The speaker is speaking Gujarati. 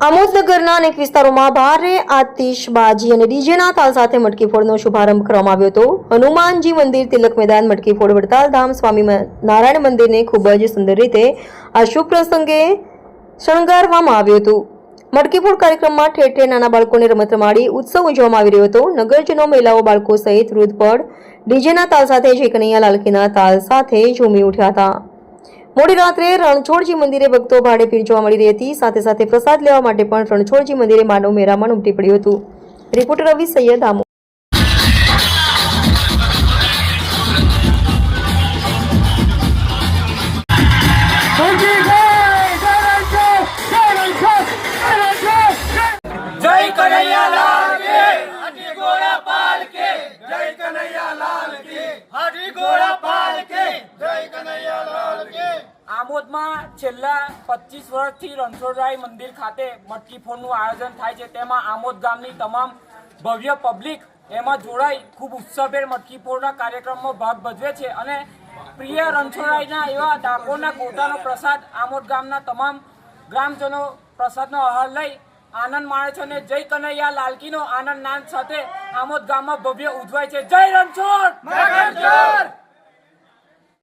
આમોદનગરના અનેક વિસ્તારોમાં ભારે આતિશબાજી અને ડીજેના તાલ સાથે મટકી ફોડનો શુભારંભ કરવામાં આવ્યો હતો. હનુમાનજી મંદિર, તિલક મેદાન, મટકી ફોડ, વડતાલ ધામ, સ્વામી નારાયણ મંદિરને ખૂબ જ સુંદર રીતે આ શુભ પ્રસંગે શણગારવામાં આવ્યું હતું. મટકી ફોડ કાર્યક્રમમાં ઠેર ઠેર નાના બાળકોને રમત રમાડી ઉત્સવ ઉજવવામાં આવી રહ્યો હતો. નગરજનો, મહિલાઓ, બાળકો સહિત વૃદ્ધ પણ ડીજેના તાલ સાથે જય કનૈયા લાલકીના તાલ સાથે ઝૂમી ઉઠ્યા હતા. મોડી રાત્રે રણછોડજી મંદિરે ભક્તો ભાડે ભીડ જોવા મળી રહી હતી. સાથે સાથે પ્રસાદ લેવા માટે પણ રણછોડજી મંદિરે માનવ મેરામણ ઉમટી પડ્યું હતું. રિપોર્ટર રવિ સૈયદ આમો આમોદમાં છેલ્લા પચીસ વર્ષથી રણછોડરાય મંદિર ખાતે મટકી ફોડનું આયોજન થાય છે તેમાં આમોદ ગામની તમામ ભવ્ય પબ્લિક એમાં જોડાઈ ખૂબ ઉત્સવભેર મટકી ફોડના કાર્યક્રમમાં ભાગ ભજવે છે અને પ્રિય રણછોડરાયના એવા ડાકોરના ગોટાનો પ્રસાદ આમોદ ગામના તમામ ગ્રામજનો પ્રસાદનો આહાર લઈ આનંદ માણે છે અને જય કનૈયા લાલકીનો આનંદ નાદ સાથે આમોદ ગામમાં ભવ્ય ઉજવાય છે જય રણછોડ!